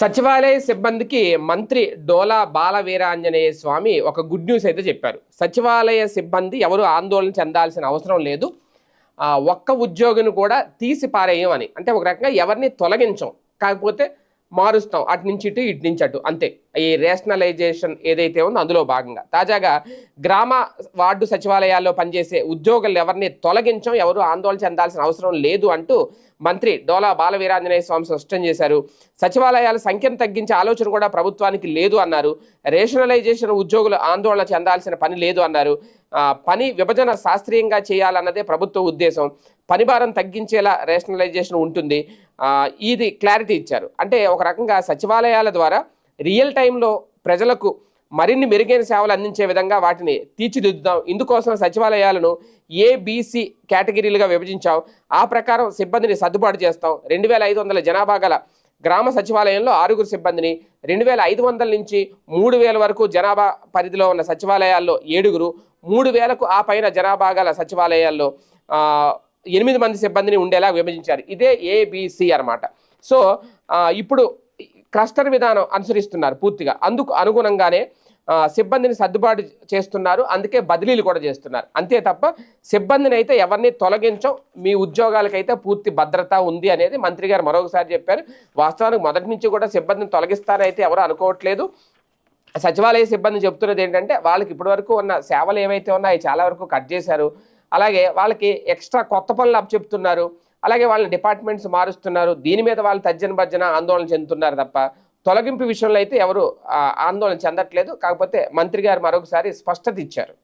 సచివాలయ సిబ్బందికి మంత్రి డోలా బాల వీరాంజనేయ స్వామి ఒక గుడ్ న్యూస్ అయితే చెప్పారు. సచివాలయ సిబ్బంది ఎవరు ఆందోళన చెందాల్సిన అవసరం లేదు. ఒక్క ఉద్యోగిని కూడా తీసి పారేయం అని అంటే ఒక రకంగా ఎవరిని తొలగించం కాకపోతే మారుస్తాం. అటు నుంచి ఇటు ఇటు నుంచి అటు. అంతే. ఈ రేషనలైజేషన్ ఏదైతే ఉందో అందులో భాగంగా. తాజాగా గ్రామ వార్డు సచివాలయాల్లో పనిచేసే ఉద్యోగులు ఎవరిని తొలగించం ఎవరు ఆందోళన చెందాల్సిన అవసరం లేదు అంటూ మంత్రి డోలా బాలవీరాంజనేయ స్వామి స్పష్టం చేశారు. సచివాలయాల సంఖ్యను తగ్గించే ఆలోచన కూడా ప్రభుత్వానికి లేదు అన్నారు. రేషనలైజేషన్ ఉద్యోగులు ఆందోళన చెందాల్సిన పని లేదు అన్నారు. పని విభజన శాస్త్రీయంగా చేయాలన్నదే ప్రభుత్వ ఉద్దేశం. పని భారం తగ్గించేలా రేషనలైజేషన్ ఉంటుంది. ఇది క్లారిటీ ఇచ్చారు. అంటే ఒక రకంగా సచివాలయాల ద్వారా రియల్ టైంలో ప్రజలకు మరిన్ని మెరుగైన సేవలు అందించే విధంగా వాటిని తీర్చిదిద్దుదాం ఇందుకోసం సచివాలయాలను ఏబిసి కేటగిరీలుగా విభజించాం. ఆ ప్రకారం సిబ్బందిని సర్దుబాటు చేస్తాం. రెండు వేల ఐదు వందల జనాభా గల గ్రామ సచివాలయంలో ఆరుగురు సిబ్బందిని రెండు వేల ఐదు వందల నుంచి మూడు వేల వరకు జనాభా పరిధిలో ఉన్న సచివాలయాల్లో ఏడుగురు మూడు వేలకు ఆ పైన జనాభా గల సచివాలయాల్లో ఎనిమిది మంది సిబ్బందిని ఉండేలా విభజించారు. ఇదే ఏబిసి అన్నమాట సో ఇప్పుడు క్లస్టర్ విధానం అనుసరిస్తున్నారు పూర్తిగా. అందుకు అనుగుణంగానే సిబ్బందిని సర్దుబాటు చేస్తున్నారు. అందుకే బదిలీలు కూడా చేస్తున్నారు. అంతే తప్ప సిబ్బందిని అయితే ఎవరిని తొలగించం మీ ఉద్యోగాలకైతే పూర్తి భద్రత ఉంది అనేది మంత్రి గారు మరొకసారి చెప్పారు. వాస్తవానికి మొదటి నుంచి కూడా సిబ్బందిని తొలగిస్తారైతే ఎవరు అనుకోవట్లేదు. సచివాలయ సిబ్బంది చెప్తున్నది ఏంటంటే వాళ్ళకి ఇప్పటివరకు ఉన్న సేవలు ఏవైతే ఉన్నాయో చాలా వరకు కట్ చేశారు. అలాగే వాళ్ళకి ఎక్స్ట్రా కొత్త పనులు అప్పచెప్తున్నారు. అలాగే వాళ్ళ డిపార్ట్మెంట్స్ మారుస్తున్నారు. దీని మీద వాళ్ళు తర్జన భర్జన ఆందోళన చెందుతున్నారు తప్ప తొలగింపు విషయంలో అయితే ఎవరు ఆ, ఆందోళన చెందట్లేదు. కాకపోతే మంత్రి గారు మరొకసారి స్పష్టత ఇచ్చారు.